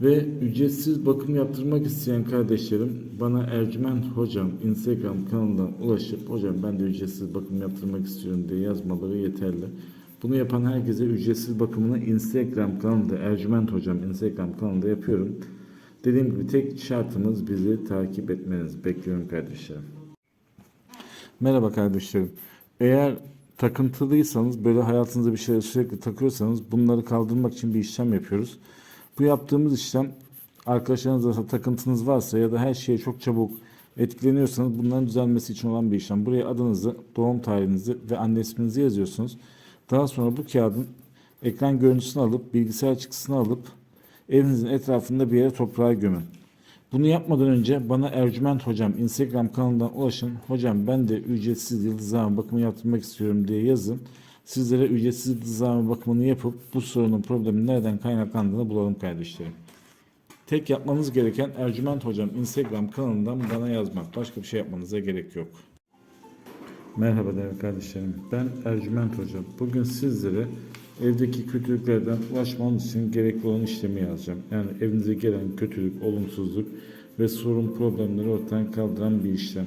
Ve ücretsiz bakım yaptırmak isteyen kardeşlerim bana Ercüment Hocam Instagram kanalından ulaşıp hocam ben de ücretsiz bakım yaptırmak istiyorum diye yazmaları yeterli. Bunu yapan herkese ücretsiz bakımını Instagram kanalında Ercüment Hocam Instagram kanalında yapıyorum. Dediğim gibi tek şartımız bizi takip etmeniz. Bekliyorum kardeşlerim. Merhaba kardeşlerim. Eğer takıntılıysanız böyle hayatınızda bir şeyler sürekli takıyorsanız bunları kaldırmak için bir işlem yapıyoruz. Bu yaptığımız işlem arkadaşlarınızla takıntınız varsa ya da her şeye çok çabuk etkileniyorsanız bunların düzelmesi için olan bir işlem. Buraya adınızı, doğum tarihinizi ve anne isminizi yazıyorsunuz. Daha sonra bu kağıdın ekran görüntüsünü alıp bilgisayar çıktısını alıp evinizin etrafında bir yere toprağa gömün. Bunu yapmadan önce bana Ercüment Hocam Instagram kanalından ulaşın. Hocam ben de ücretsiz yıldızlama bakımı yaptırmak istiyorum diye yazın. Sizlere ücretsiz yıldızlama bakımını yapıp bu sorunun problemin nereden kaynaklandığını bulalım kardeşlerim. Tek yapmanız gereken Ercüment Hocam Instagram kanalından bana yazmak. Başka bir şey yapmanıza gerek yok. Merhaba değerli kardeşlerim. Ben Ercüment Hocam. Bugün sizlere evdeki kötülüklerden ulaşmanız için gerekli olan işlemi yazacağım. Yani evinize gelen kötülük, olumsuzluk ve sorun problemleri ortadan kaldıran bir işlem.